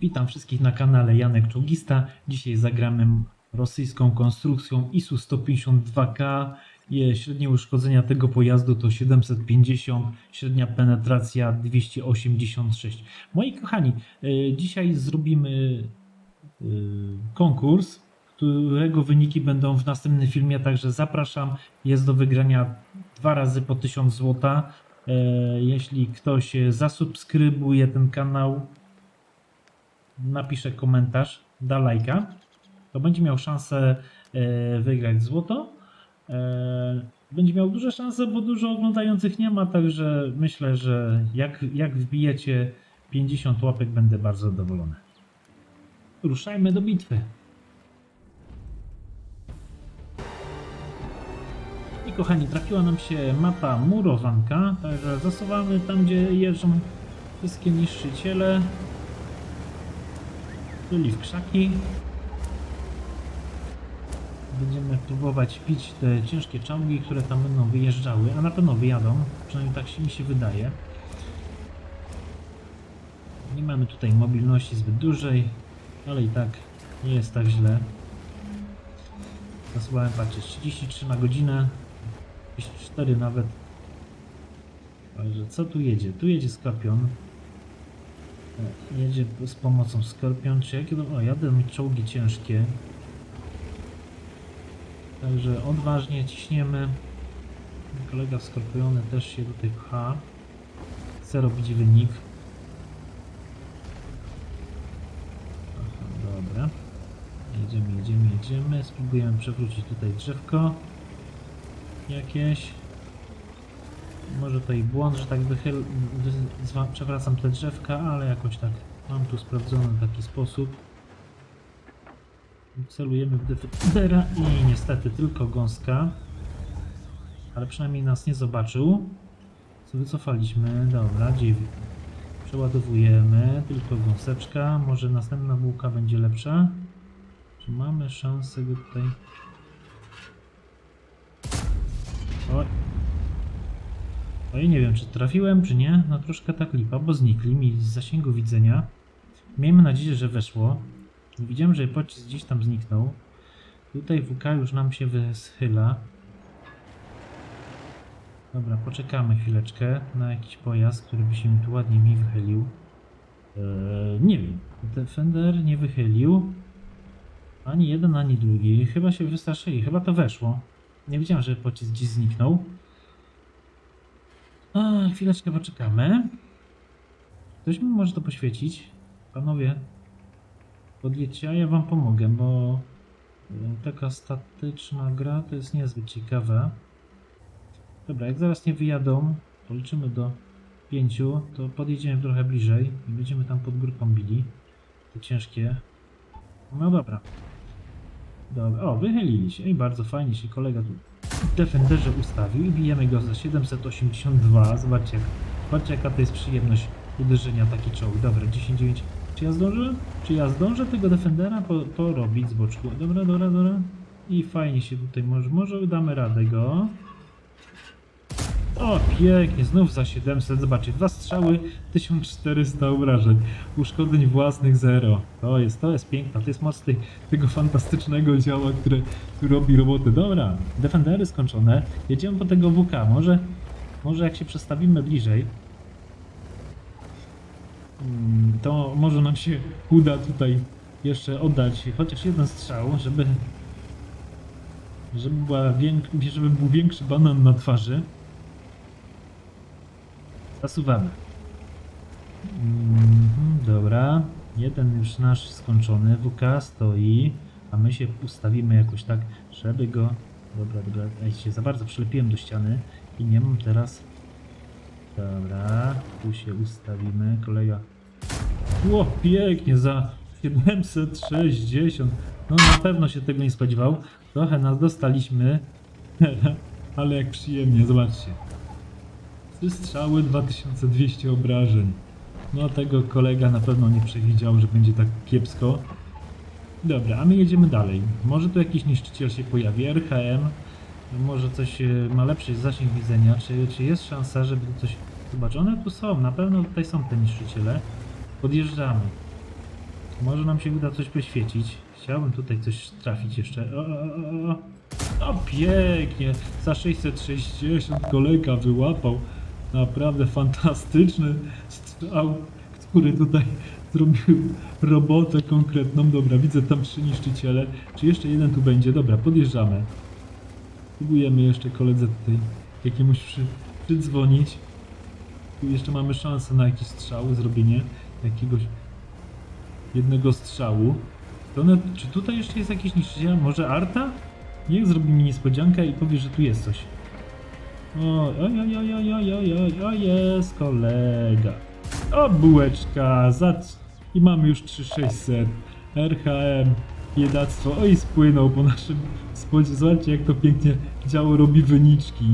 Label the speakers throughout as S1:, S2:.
S1: Witam wszystkich na kanale Janek Czołgista. Dzisiaj zagramy rosyjską konstrukcją ISU 152K. Je- Średnie uszkodzenia tego pojazdu to 750, średnia penetracja 286. Moi kochani, e, dzisiaj zrobimy e, konkurs, którego wyniki będą w następnym filmie, także zapraszam. Jest do wygrania dwa razy po 1000 zł. Jeśli ktoś e, zasubskrybuje ten kanał, napisze komentarz, da lajka, to będzie miał szansę e, wygrać złoto. E, Będzie miał duże szanse, bo dużo oglądających nie ma, także myślę, że jak, jak wbijecie 50 łapek, będę bardzo zadowolony. Ruszajmy do bitwy. I kochani, trafiła nam się mapa murowanka, także zasuwamy tam, gdzie jeżdżą wszystkie niszczyciele. Byli w krzaki. Będziemy próbować pić te ciężkie czołgi, które tam będą wyjeżdżały, a na pewno wyjadą, przynajmniej tak się mi się wydaje. Nie mamy tutaj mobilności zbyt dużej, ale i tak nie jest tak źle. Zasuwałem, patrzcie, 33 na godzinę, 34 nawet. Także co tu jedzie? Tu jedzie Skorpion. Jedzie z pomocą Skorpion. Czy jakie. O, jadę mi czołgi ciężkie. Także odważnie ciśniemy. Kolega Skorpiony też się tutaj pcha. Chce robić wynik. Aha, dobra. Jedziemy, jedziemy, jedziemy. Spróbujemy przewrócić tutaj drzewko. Jakieś. Może to i błąd, że tak wychyl... przewracam te drzewka, ale jakoś tak mam tu sprawdzony taki sposób. Celujemy w defendera i niestety tylko gąska. Ale przynajmniej nas nie zobaczył. Co wycofaliśmy? Dobra, dziewięć. Przeładowujemy, tylko gąseczka. Może następna bułka będzie lepsza. Czy mamy szansę go tutaj... Oj. Oj, nie wiem czy trafiłem, czy nie. No troszkę tak lipa, bo znikli mi z zasięgu widzenia. Miejmy nadzieję, że weszło. Widziałem, że pocisk gdzieś tam zniknął. Tutaj WK już nam się wyschyla. Dobra, poczekamy chwileczkę na jakiś pojazd, który by się tu ładnie mi wychylił. Eee, nie wiem. Defender nie wychylił. Ani jeden, ani drugi. Chyba się wystraszyli. Chyba to weszło. Nie wiedziałem, że pocisk gdzieś zniknął. A, chwileczkę poczekamy. Ktoś mi może to poświecić? Panowie, podjedźcie, a ja wam pomogę, bo y, taka statyczna gra to jest niezbyt ciekawe. Dobra, jak zaraz nie wyjadą, policzymy do pięciu, to podjedziemy trochę bliżej i będziemy tam pod górką bili. Te ciężkie. No dobra. Dobra, o, wychylili się i bardzo fajnie się kolega tu Defenderze ustawił i bijemy go za 782. Zobaczcie, zobaczcie jaka to jest przyjemność uderzenia taki czołg. Dobra, 10-9. Czy ja zdążę? Czy ja zdążę tego Defendera po, porobić z boczku? Dobra, dobra, dobra. I fajnie się tutaj może, może damy radę go. O, pięknie, znów za 700. Zobaczcie, dwa strzały, 1400 obrażeń. Uszkodzeń własnych zero. To jest, to jest piękne. To jest moc tej, tego fantastycznego działa, które tu robi robotę. Dobra, defendery skończone. Jedziemy po tego WK. Może, może jak się przestawimy bliżej, mm, to może nam się uda tutaj jeszcze oddać chociaż jeden strzał, żeby żeby, była więk- żeby był większy banan na twarzy. Zasuwamy. Mhm, dobra. Jeden już nasz skończony. WK stoi. A my się ustawimy jakoś tak, żeby go... Dobra, dobra. Ja się za bardzo przylepiłem do ściany. I nie mam teraz... Dobra. Tu się ustawimy. Kolega... Ło, pięknie za 760. No na pewno się tego nie spodziewał. Trochę nas dostaliśmy. Ale jak przyjemnie, zobaczcie. Trzy strzały, 2200 obrażeń. No tego kolega na pewno nie przewidział, że będzie tak kiepsko. Dobra, a my jedziemy dalej. Może tu jakiś niszczyciel się pojawi, RHM. Może coś e, ma lepszy zasięg widzenia. Czy, czy jest szansa, żeby coś... Zobacz, one tu są, na pewno tutaj są te niszczyciele. Podjeżdżamy. Może nam się uda coś poświecić. Chciałbym tutaj coś trafić jeszcze. O, o, o. o pięknie! Za 660 kolega wyłapał. Naprawdę fantastyczny strzał, który tutaj zrobił robotę konkretną. Dobra, widzę tam trzy niszczyciele. Czy jeszcze jeden tu będzie? Dobra, podjeżdżamy. Próbujemy jeszcze koledze tutaj jakiemuś przy, przydzwonić. Tu jeszcze mamy szansę na jakiś strzał, zrobienie jakiegoś jednego strzału. To czy tutaj jeszcze jest jakiś niszczyciel? Może Arta? Niech zrobi mi niespodziankę i powie, że tu jest coś. Oj, oj, oj, oj, oj, oj, oj, oj, jest kolega. O, bułeczka, za... I mamy już 3600. RHM, biedactwo. Oj, spłynął po naszym spodzie. Zobaczcie, jak to pięknie działo robi wyniczki.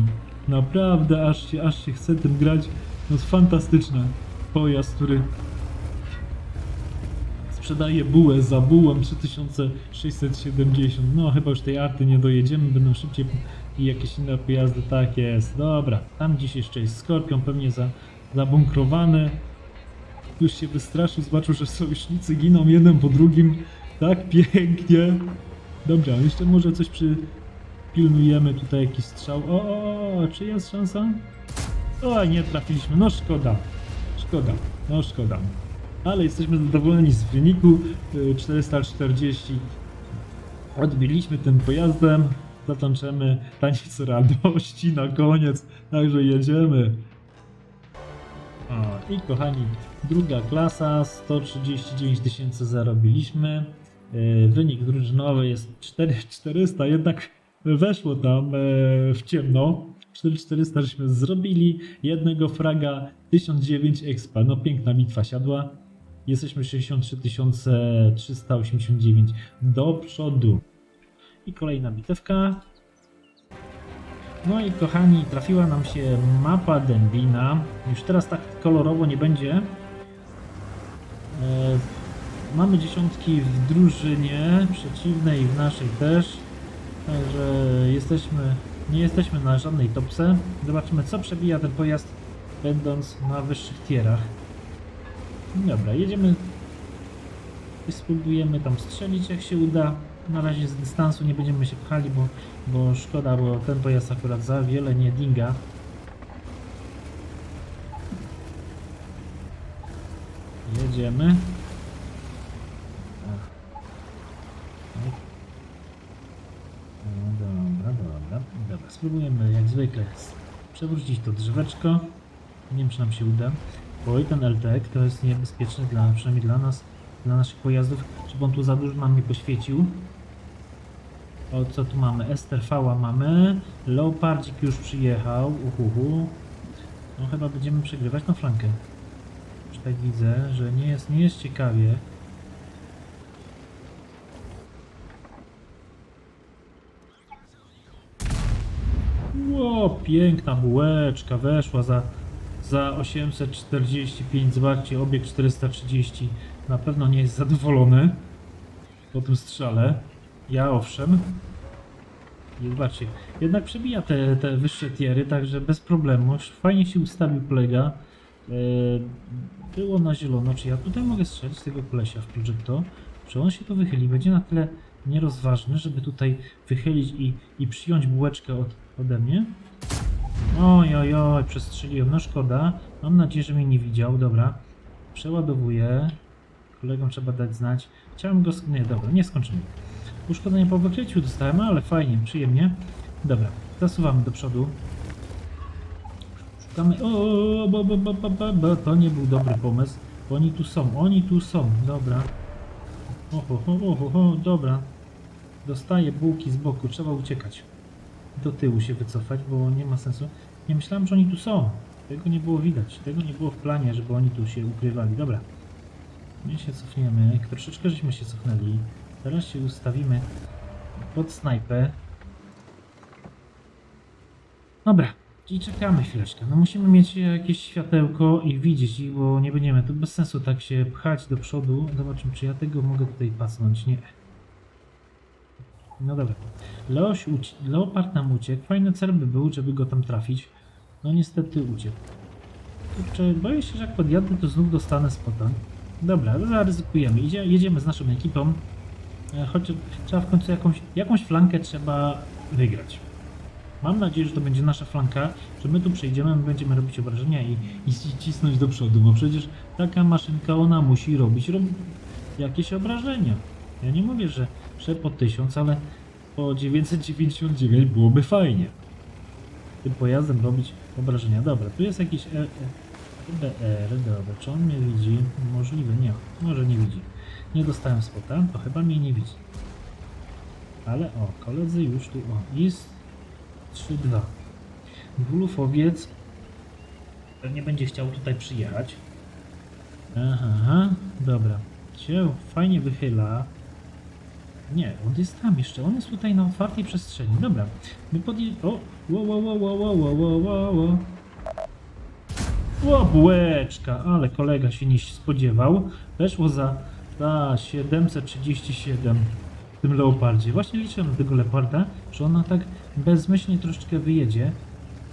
S1: Naprawdę, aż się, aż się chce tym grać. No, fantastyczne. Pojazd, który sprzedaje bułę za bułą 3670. No chyba już tej arty nie dojedziemy, będą szybciej i jakieś inne pojazdy. Tak jest, dobra. Tam gdzieś jeszcze jest Skorpion, pewnie za, zabunkrowany. Już się wystraszył, zobaczył, że sojusznicy giną jeden po drugim. Tak pięknie. Dobra, jeszcze może coś przy... Pilnujemy tutaj jakiś strzał. O, o, o, czy jest szansa? O, nie trafiliśmy. No szkoda. Szkoda. No szkoda. Ale jesteśmy zadowoleni z wyniku. y, 440. Odbiliśmy tym pojazdem. Zatańczymy taniec radości na koniec. Także jedziemy. O, I kochani, druga klasa, 139 tysięcy zarobiliśmy. Yy, Wynik drużynowy jest 4400, jednak weszło tam e, w ciemno. 4400 żeśmy zrobili, jednego fraga, 1009 expa. No piękna bitwa siadła. Jesteśmy 63 389 do przodu. I kolejna bitewka. No i kochani, trafiła nam się mapa Dębina. Już teraz tak kolorowo nie będzie. E, mamy dziesiątki w drużynie przeciwnej i w naszej też. Także jesteśmy, nie jesteśmy na żadnej topce. Zobaczymy co przebija ten pojazd będąc na wyższych tierach. Dobra, jedziemy. Spróbujemy tam strzelić jak się uda. Na razie z dystansu nie będziemy się pchali, bo, bo szkoda, bo ten pojazd akurat za wiele nie dinga. Jedziemy. No. Dobra, dobra. Spróbujemy jak zwykle przewrócić to drzeweczko. Nie wiem, czy nam się uda. Bo i ten LTEK to jest niebezpieczny dla, przynajmniej dla nas, dla naszych pojazdów, żeby on tu za dużo nam nie poświecił. O, co tu mamy? STV mamy. Leopardzik już przyjechał. Uhuhu. No chyba będziemy przegrywać na flankę. Już tak widzę, że nie jest, nie jest ciekawie. Ło, piękna bułeczka weszła za, za 845. Zobaczcie, obieg 430. Na pewno nie jest zadowolony po tym strzale. Ja owszem. I zobaczcie, jednak przebija te, te wyższe tiery, także bez problemu. Fajnie się ustawił kolega. E, było na zielono. Czy ja tutaj mogę strzelić tego kolesia w Projecto? Czy on się tu wychyli? Będzie na tyle nierozważny, żeby tutaj wychylić i, i przyjąć bułeczkę od, ode mnie? Oj, oj, oj, przestrzeliłem. No szkoda. Mam nadzieję, że mnie nie widział. Dobra. Przeładowuję. Kolegom trzeba dać znać. Chciałem go... Nie, dobra, nie skończymy. Uszkodzenie po wykryciu dostałem, ale fajnie, przyjemnie. Dobra, zasuwamy do przodu. Szukamy... O, bo, bo, bo, bo, bo, bo, to nie był dobry pomysł. Oni tu są, oni tu są. Dobra. Oho, oho, oho, dobra. Dostaję bułki z boku, trzeba uciekać. Do tyłu się wycofać, bo nie ma sensu. Nie myślałem, że oni tu są. Tego nie było widać. Tego nie było w planie, żeby oni tu się ukrywali. Dobra. My się cofniemy. Troszeczkę żeśmy się cofnęli. Teraz się ustawimy pod snajpę. Dobra. I czekamy chwileczkę. No musimy mieć jakieś światełko i widzieć bo nie będziemy. To bez sensu tak się pchać do przodu. Zobaczymy, czy ja tego mogę tutaj pasnąć. Nie. No dobra. Leoś Leopard nam uciekł. Fajny cel by był, żeby go tam trafić. No niestety uciekł. Boję się, że jak podjadę, to znów dostanę spota. Dobra, no zaryzykujemy. Idzie, jedziemy z naszą ekipą. E, Choć trzeba w końcu jakąś, jakąś flankę trzeba wygrać. Mam nadzieję, że to będzie nasza flanka, że my tu przejdziemy, my będziemy robić obrażenia i, i cisnąć do przodu, bo przecież taka maszynka, ona musi robić rob... jakieś obrażenia. Ja nie mówię, że, że po 1000, ale po 999 byłoby fajnie. Tym pojazdem robić obrażenia. Dobra, tu jest jakiś EBR, dobra, czy on mnie widzi? Możliwe, nie, może nie widzi. Nie dostałem spota, to chyba mnie nie widzi. Ale o, koledzy już tu, o, jest 3-2. Dwulufowiec pewnie będzie chciał tutaj przyjechać. Aha, aha, dobra. Się fajnie wychyla. Nie, on jest tam jeszcze, on jest tutaj na otwartej przestrzeni. Dobra, my podje... O, wo, wo, wo, wo, wo, wo, wo, wo, bułeczka, ale kolega się nie spodziewał. Weszło za, za 737 w tym leopardzie. Właśnie liczę na tego leoparda, że ona tak bezmyślnie troszeczkę wyjedzie.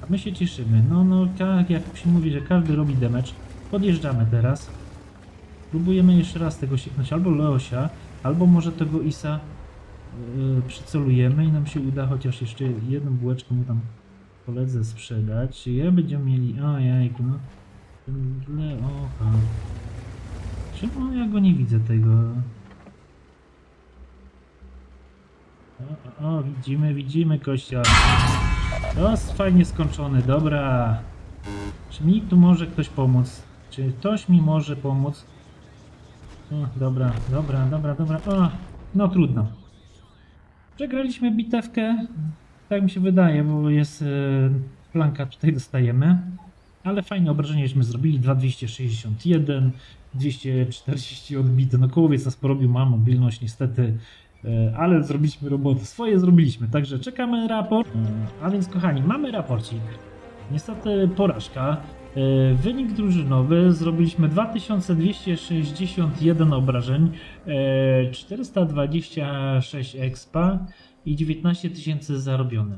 S1: A my się cieszymy. No, no, tak jak się mówi, że każdy robi damage. Podjeżdżamy teraz. Próbujemy jeszcze raz tego sieknąć. Albo Leosia, albo może tego Isa yy, przycelujemy i nam się uda chociaż jeszcze jedną bułeczkę mu tam koledze sprzedać. Ja będziemy mieli... A, jajku, no. Ten Leocha. Czemu ja go nie widzę tego? O, o, o widzimy, widzimy kościa. O, jest fajnie skończony, dobra. Czy mi tu może ktoś pomóc? Czy ktoś mi może pomóc? O, dobra, dobra, dobra, dobra. O, no trudno. Przegraliśmy bitewkę. Tak mi się wydaje, bo jest e, flanka tutaj dostajemy. Ale fajne obrażenie żeśmy zrobili. 2261, 240 odbite. No kołowiec nas porobił, ma mobilność niestety. e, Ale zrobiliśmy robotę. Swoje zrobiliśmy. Także czekamy raport. E, A więc kochani, mamy raporcik. Niestety porażka. E, Wynik drużynowy zrobiliśmy 2261 obrażeń, e, 426 expa i 19 tysięcy zarobione.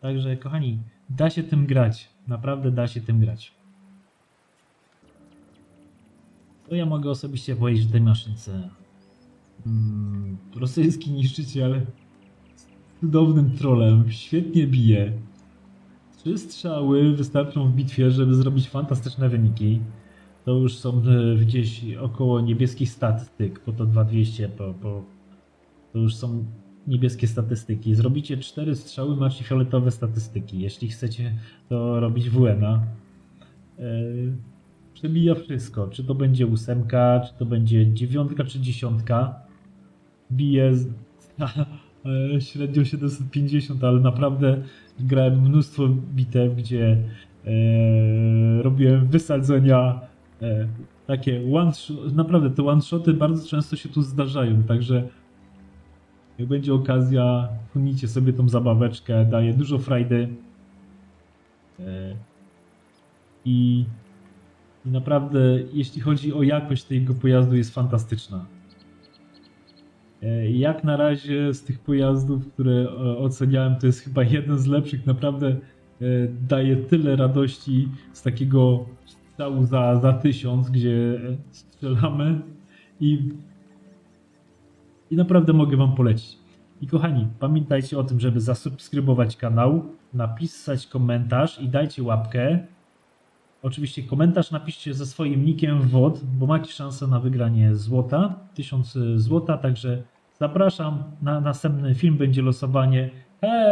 S1: Także kochani, da się tym grać. Naprawdę da się tym grać. To ja mogę osobiście powiedzieć w tej maszynce. Mm, rosyjski niszczyciel z cudownym trolem, świetnie bije. Trzy strzały wystarczą w bitwie, żeby zrobić fantastyczne wyniki. To już są e, gdzieś około niebieskich statystyk, po to 2200, po, po, to już są niebieskie statystyki. Zrobicie cztery strzały, macie fioletowe statystyki. Jeśli chcecie to robić WN-a. Yy, przebija wszystko. Czy to będzie ósemka, czy to będzie dziewiątka, czy dziesiątka. Bije z, e, średnio 750, ale naprawdę grałem mnóstwo bitew, gdzie e, robiłem wysadzenia e, takie one shot, naprawdę te one shoty bardzo często się tu zdarzają, także jak będzie okazja, chunijcie sobie tą zabaweczkę, daje dużo frajdy e, i, i naprawdę jeśli chodzi o jakość tego pojazdu jest fantastyczna. E, Jak na razie z tych pojazdów, które e, oceniałem, to jest chyba jeden z lepszych. Naprawdę daje tyle radości z takiego strzału za, za tysiąc, gdzie strzelamy i, i naprawdę mogę Wam polecić. I kochani, pamiętajcie o tym, żeby zasubskrybować kanał, napisać komentarz i dajcie łapkę. Oczywiście komentarz napiszcie ze swoim nickiem WOD, bo macie szansę na wygranie złota, 1000 złota, także zapraszam na następny film, będzie losowanie. Hej!